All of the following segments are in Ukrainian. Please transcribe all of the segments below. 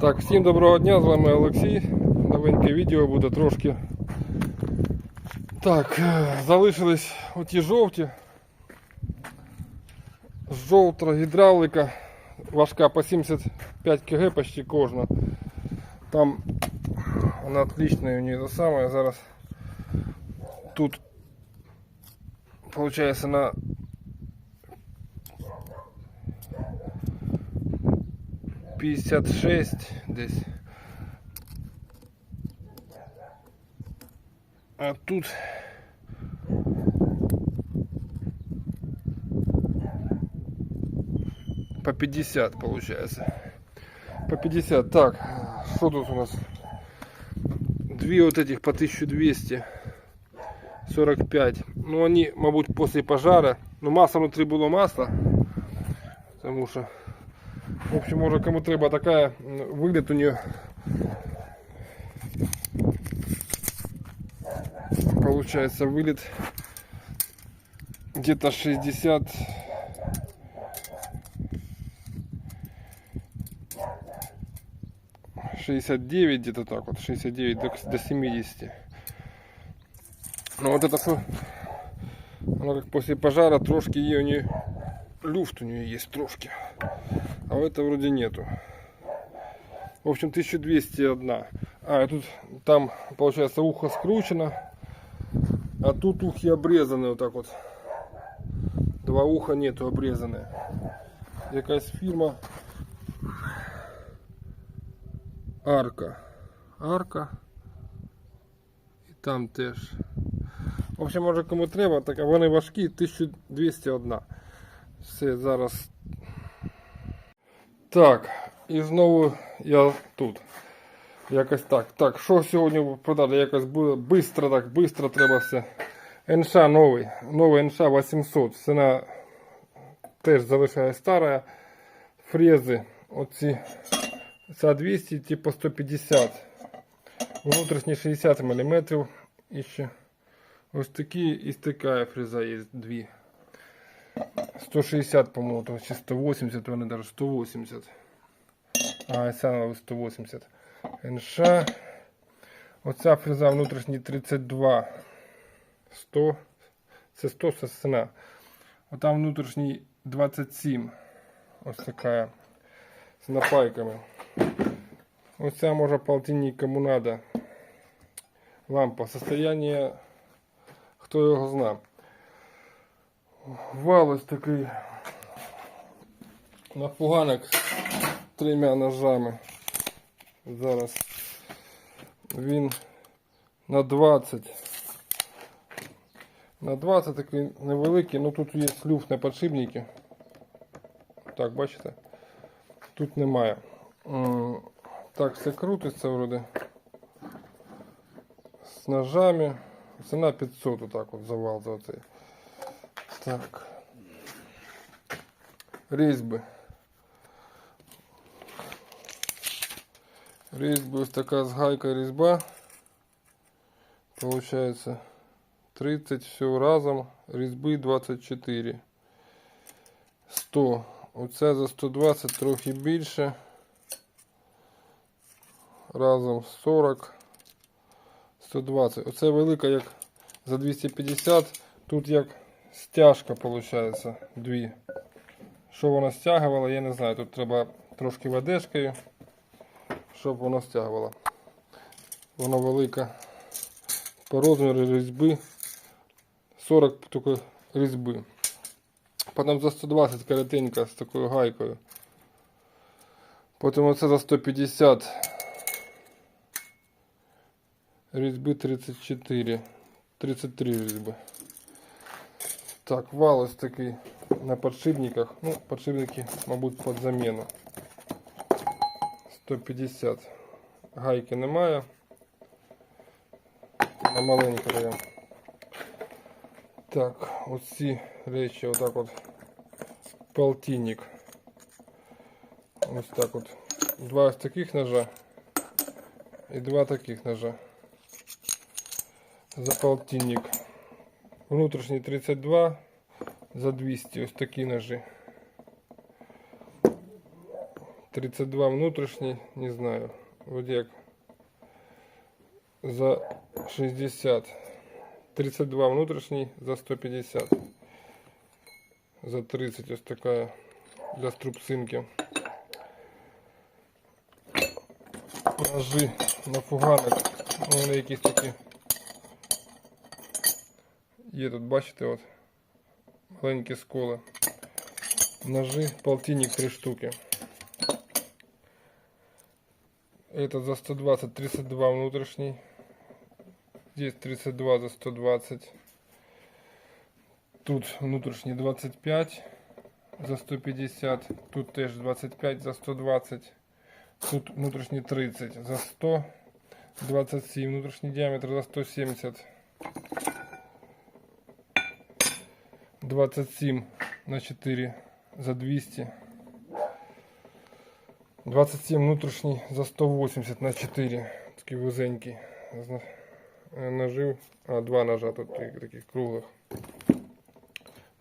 Так, всім доброго дня, з вами Олексій. Новеньке відео буде трошки. Так, е, залишились оті жовті. Жовта гідравлика, важка по 75 кг почти кожна. Там вона отличная у нее это самое. Зараз тут получается на пятьдесят шесть десь. А тут по 50 получается. По 50. Так, что тут у нас? Две вот этих по 1200. 45. Ну они, мабуть, после пожара. Ну масло внутри было масло. Потому что, в общем, може кому треба такая, м, вигляд у нее. Получается вылет где-то 60 69 где-то так вот 69 до, до 70 но вот это все оно как после пожара трошки у нее люфт у нее есть трошки а у это вроде нету в общем 1201 а и тут там получается ухо скручено а тут ухи обрезаны вот так вот два уха нету обрезаны якась фирма арка. Арка. І там теж. В общем, може кому треба, так а вони важкі 1201. Все, зараз. Так, і знову я тут. Якось так. Так, що сьогодні продати? Якось бистро, так, бистро треба все. НШ новий. Новий НШ 800. Ціна теж залишає стара. Фрези. Оці Ця 200, типу 150. Внутрішні 60 мм. І ще ось такі і така фреза є дві. 160, по-моєму, то чи 180, вони навіть 180. А, ця 180. НШ. Оця фреза внутрішній 32. 100. Це 100 це ціна. Отам внутрішній 27. Ось така. З напайками. Ось ця може полтинник кому надо. Лампа. Состояние, хто його зна. Вал ось такий напуганок з трьома ножами. Зараз він на 20. На 20 такий невеликий, ну тут є люфт на подшипники. Так, бачите? Тут немає. Так, все крутиться вроде. З ножами. Ціна 500 отак от завал за оцей. Так. Різьби. Різьби ось така з гайкою різьба. Получається 30 всього разом. Різьби 24. 100. Оце за 120 трохи більше. Разом 40. 120. Оце велика як за 250. Тут як стяжка виходить. Дві. Що вона стягувала, я не знаю. Тут треба трошки водешкою, щоб воно стягувало. Воно велика. По розміру різьби 40 тільки різьби. Потім за 120 коротенька з такою гайкою. Потім оце за 150. Різьби 34. 33 різьби. Так, вал ось такий на подшипниках. Ну, подшипники, мабуть, під заміну. 150. Гайки немає. На маленька даємо. Так, оці речі, отак от полтинник. Ось так от. Два ось таких ножа і два таких ножа. За полтинник. Внутрішній 32 за 200. Ось такі ножи. 32 внутрішній, не знаю. Вроді як за 60. 32 внутрішній за 150. За 30 ось така для струбцинки. Ножи на фуганик. Ну, вони якісь такі. Є тут, бачите, от маленькі сколи. Ножи, полтинник 3 штуки. Этот за 120, 32 внутрішній. Здесь 32 за 120. Тут внутрішній 25 за 150. Тут теж 25 за 120. Тут внутрішній 30 за 100. 27 внутрішній діаметр за 170. 27 на 4 за 200. 27 внутрішній за 180 на 4. Такий вузенький. Зна- е, Нажив. А, два ножа тут такі- таких круглих.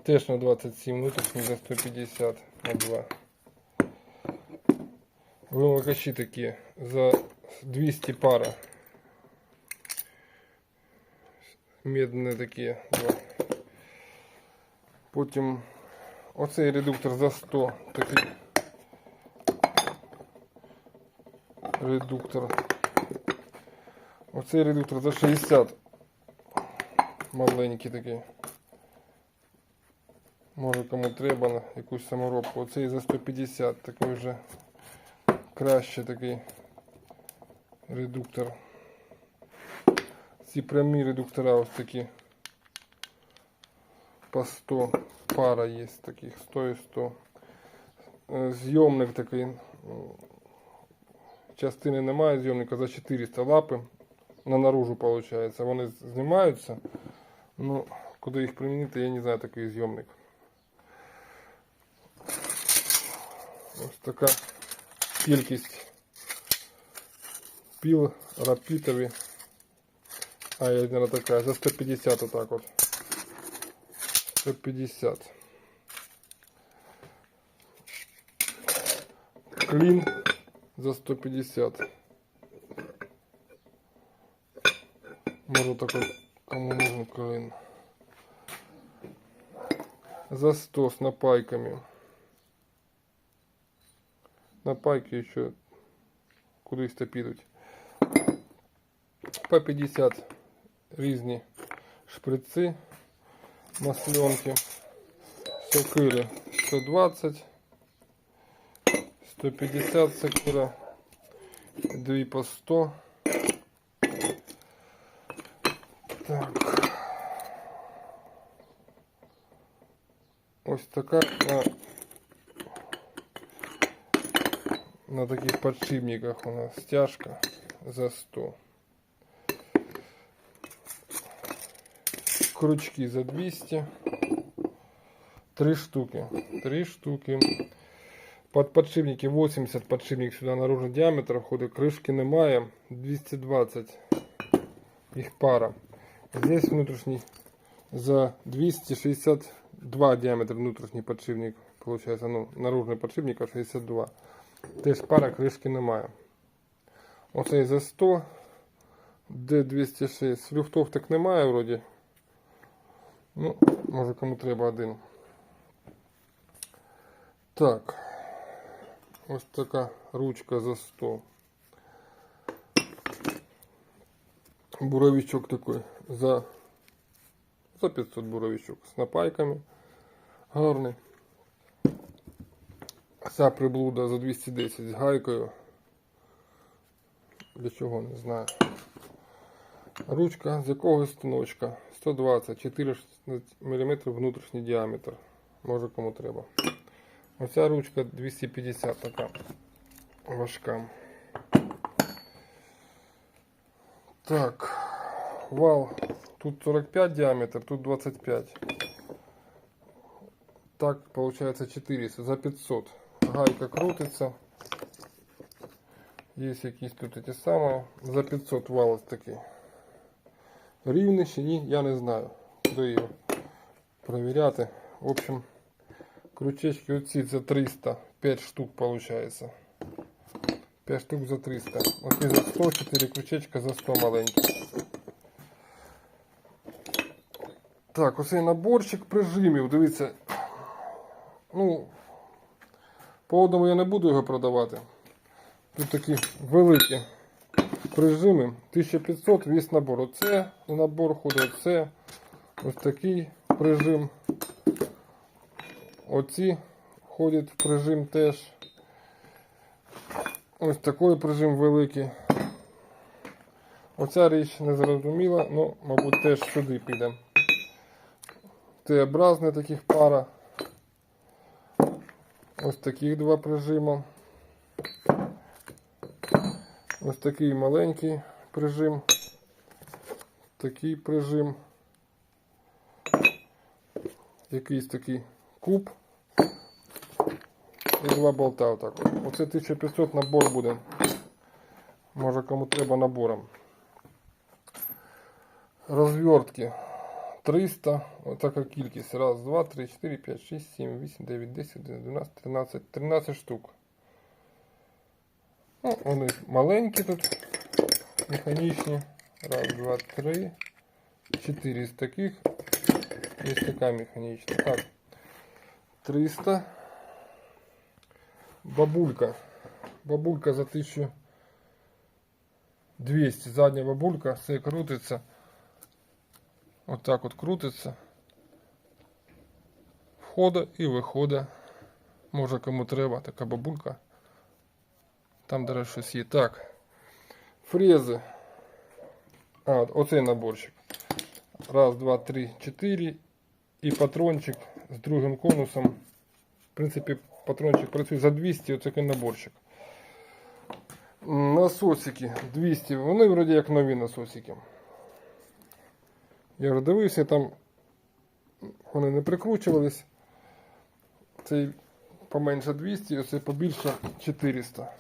Теж на 27 внутрішній за 150 на 2. Вимикачі такі за 200 пара. Медні такі два. Потім оцей редуктор за 100 такий редуктор. Оцей редуктор за 60. Маленький такий. Може кому треба на якусь саморобку. Оцей за 150, такий вже краще такий редуктор. Ці прямі редуктора ось такі. По 100 пара є таких, 100 і 100. Е, Зйомник такий. м, Частини немає зйомника за 400 лапи. На наружу виходить. Вони знімаються. Ну, куди їх примінити, я не знаю такий зйомник. Ось така кількість піл рапітові. А, я наверное, така, за 150 отак от. 150. Клін за 150. Може такой, кому нужен клин. За 100 с напайками. Напайки еще кудись то підуть. По 50 різні шприци, масленки, сокири 120, 150 сокира, 2 по 100. Так. Ось така на, на таких подшипниках у нас стяжка за 100. Крючки за 200. Три штуки. Три штуки. Под подшипники 80 подшипник сюда наружный диаметр входит. Крышки немає. 220. Их пара. Здесь внутренний за 262 диаметр внутрішній подшипник. Получается, ну, наружний подшипник а 62. Теж пара кришки немає. Оцей за 100. Д206. Люфтов так немає вроді. Ну, може кому треба один. Так. Ось така ручка за 100. Буровичок такой за, за 500 буровичок з напайками. Гарний. Ця приблуда за 210 з гайкою. Для чого не знаю. Ручка з якогось станочка 120 14 мм внутрішній діаметр. Може кому треба. Оця ручка 250 така важка. Так, вал. Тут 45 диаметр, тут 25. Так, получается 400 за 500. Гайка крутится. Есть якісь тут эти самые. За 500 вал ось такий. Рівний чи ні, я не знаю. Куди його перевіряти. В общем, крючечки оці за 300. 5 штук получается. 5 штук за 300. Оці за 100, 4 крючечка за 100 маленьких. Так, оцей наборчик прижимів, дивіться. Ну, по одному я не буду його продавати. Тут такі великі прижими. 1500 весь набор. Оце в набор ходить, оце. Ось такий прижим. Оці входять в прижим теж. Ось такий прижим великий. Оця річ не зрозуміла, ну, мабуть, теж сюди піде. Т-образне таких пара. Ось таких два прижима. Ось такий маленький прижим. Такий прижим. Якийсь такий куб. І два болта отак. Оце 1500 набор буде. Може кому треба набором. Розвертки 300. Отака кількість. Раз, два, три, чотири, п'ять, шість, сім, вісім, дев'ять, десять, одинадцять, дванадцять, тринадцять, тринадцять штук. Ну, вони маленькі тут, механічні. Раз, два, три, чотири з таких. Є така механічна. Так. 300. Бабулька. Бабулька за 1200. Задня бабулька. Все крутиться. Вот так от крутиться. Входа і вихода. Може кому треба, така бабулька. Там даже щось є. Так. Фрези. А, оцей наборчик. Раз, два, три, чотири. І патрончик з другим конусом. В принципі, патрончик працює за 200, оце такий наборчик. Насосики 200. Вони вроді як нові насосики. Я вже дивився, там вони не прикручувались. Цей поменше 200, оце побільше 400.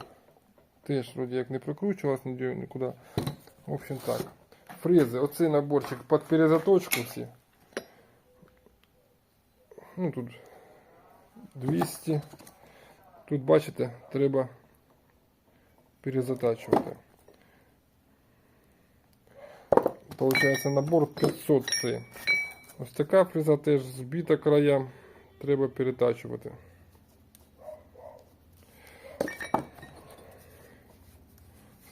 Теж вроді як не прикручувалось ніде нікуди. В общем так. Фрези, оцей наборчик під перезаточку всі. Ну тут 200. Тут бачите, треба перезатачувати. Получається набор 500 це. Ось така фреза теж збита края. Треба перетачувати.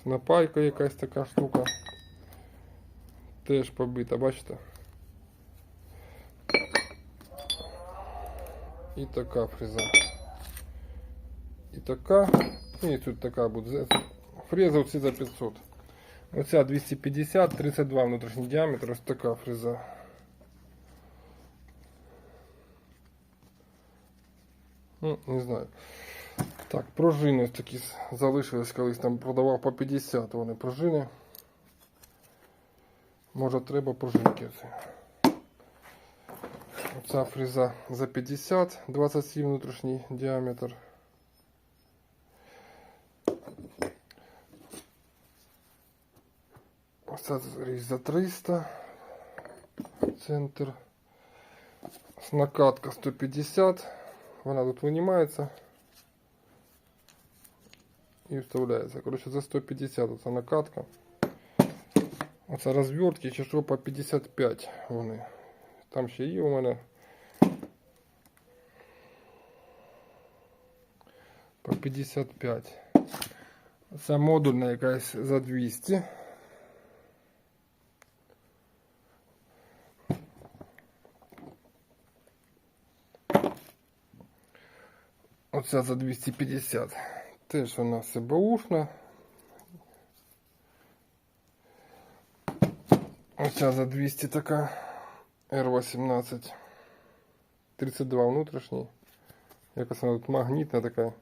Снапайка якась така штука. Теж побита, бачите? І така фреза. І така. І тут така буде. Фреза оці за 500. Оця 250, 32 внутрішній діаметр, ось така фреза. Ну, не знаю. Так, пружини ось такі залишились колись там продавав по 50 вони пружини. Може треба пружинки. оці. Оця фреза за 50, 27 внутрішній діаметр. Оця річ за 300. Центр. Накатка 150. Вона тут винімається. І вставляється. Коротше, за 150 оця накатка. Оце розвертки чи що по 55 вони. Там ще є у мене. По 55. Це модульна якась за 200. Оця за 250. Теж вона все баушна. Оця за 200 така. R18. 32 внутрішній. Якось вона тут магнітна така.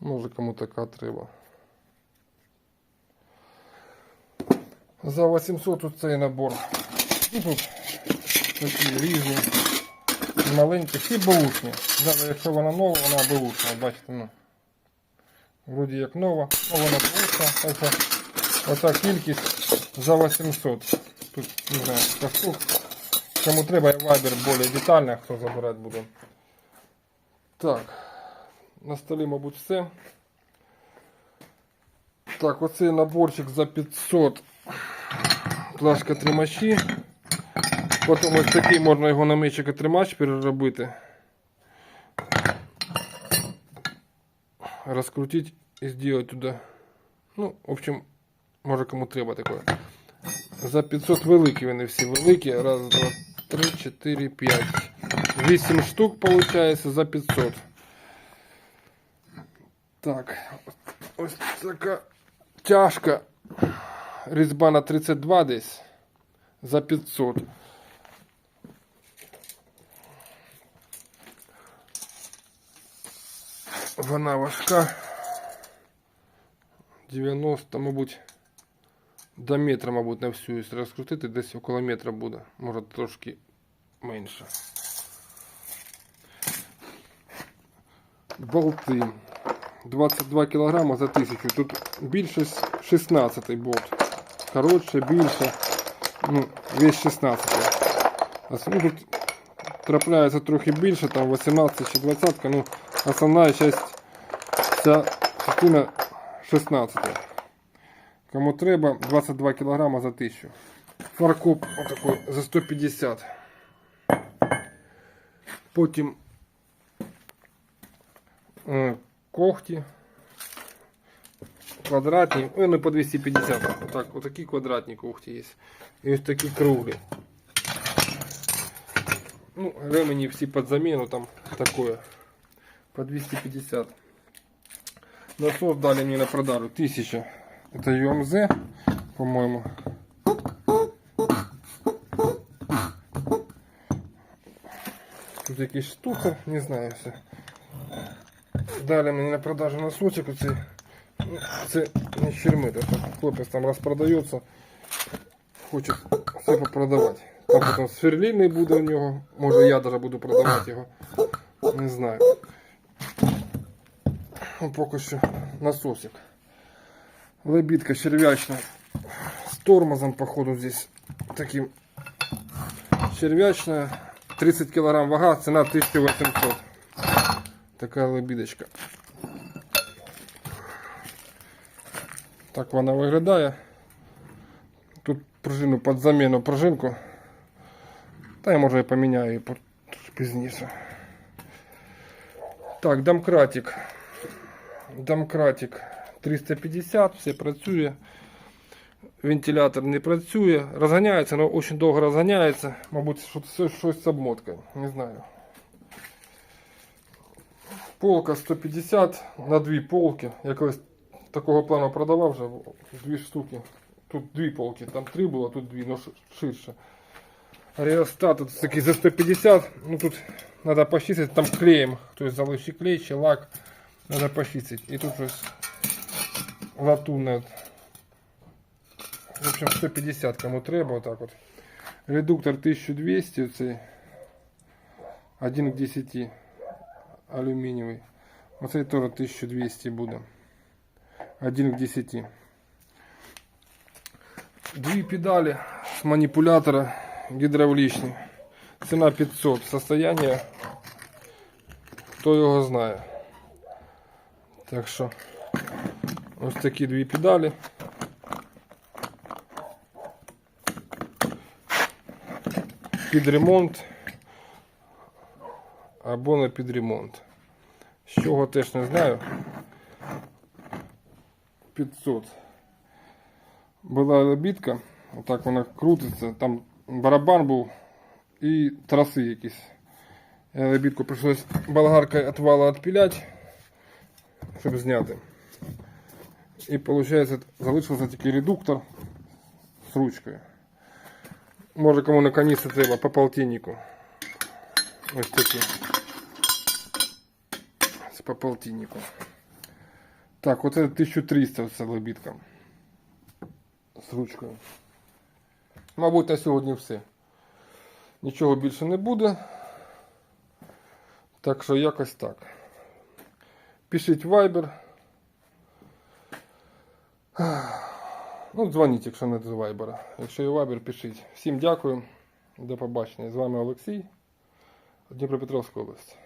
Може кому така треба. За 800 тут цей набор. Ну, тут такі різні, маленькі, всі баушні. Зараз, якщо вона нова, вона баушна, бачите, ну. Вроді як нова, але вона баушна. Оця, оця кількість за 800. Тут, не знаю, штук. Кому треба, я вайбер більш детально, хто забирати буде. Так, на столі, мабуть, все. Так, оцей наборчик за 500 плашка тримачі. Потім ось такий можна його на мичик і тримач переробити. Розкрутити і зробити туди. Ну, в общем, може кому треба таке. За 500 великі вони всі великі. Раз, два, три, чотири, п'ять. 8 штук получается за 500. Так, ось така тяжка. Різьба на 32 десь за 500. Вона важка. 90, мабуть, до метра, мабуть, на всю, якщо розкрутити, десь около метра буде. Може трошки менше. Болти. 22 кг за 1000. Тут більше 16 болт. Коротше, більше. Ну, весь 16. А ну, тут трапляється трохи більше, там 18 чи 20, ну, основна часть ця частина 16. Кому треба, 22 кг за 1000. Фаркоп отакий за 150. Потім е, когті. Квадратні, вони по 250. Отак, отакі квадратні когті є. І ось такі круглі. Ну, ремені всі під заміну там такое. По 250. Насос дали мне на продажу 1000. Это UMZ, по-моему. Тут якісь штука, не знаю все. Дали мені на продажу носочок оцей. Ну, Це не щерми, то що хлопець там розпродається. Хоче все попродавати. Там потім сверлільний буде у нього. Може я даже буду продавати його. Не знаю. Ну, поки що насосик. Лебідка червячна з тормозом, походу, здесь таким червячная. 30 кг вага, ціна 1800. Така лебідочка. Так вона виглядає. Тут пружину під заміну пружинку. Та я може і поміняю пізніше. Так, домкратик. Домкратик 350, все працює. Вентилятор не працює. Розганяється, але дуже довго розганяється. Мабуть, що щось з обмоткою. Не знаю. Полка 150 на дві полки. Я колись такого плану продавав вже дві штуки. Тут дві полки, там три було, тут дві, але ширше. Реостат тут такий за 150. Ну тут треба почистити, там клеєм. Тобто залишив клей чи лак. Треба почистити. І тут щось латунне. В общем, 150 кому треба, отак от. Редуктор 1200, оцей 1 к 10 алюмінієвий. Оцей теж 1200 буде. 1 к 10. Дві педалі з маніпулятора Гідравлічні. Ціна 500. Состояние хто його знає. Так що ось такі дві педалі. Під ремонт або на під ремонт. З чого теж не знаю. 500. Була лебідка, отак вона крутиться, там барабан був і траси якісь. Лебідку прийшлось болгаркою від вала відпіляти, щоб зняти. І виходить, залишився тільки редуктор з ручкою. Може кому наконец треба по полтиннику. Ось такі. З по полтиннику. Так, оце 1300 це лебідка. З ручкою. Мабуть, на сьогодні все. Нічого більше не буде. Так що якось так. Пишіть Viber. Ну, дзвоніть, якщо не з Viber. Якщо є Viber, пишіть. Всім дякую. До побачення. З вами Олексій, Дніпропетровська область.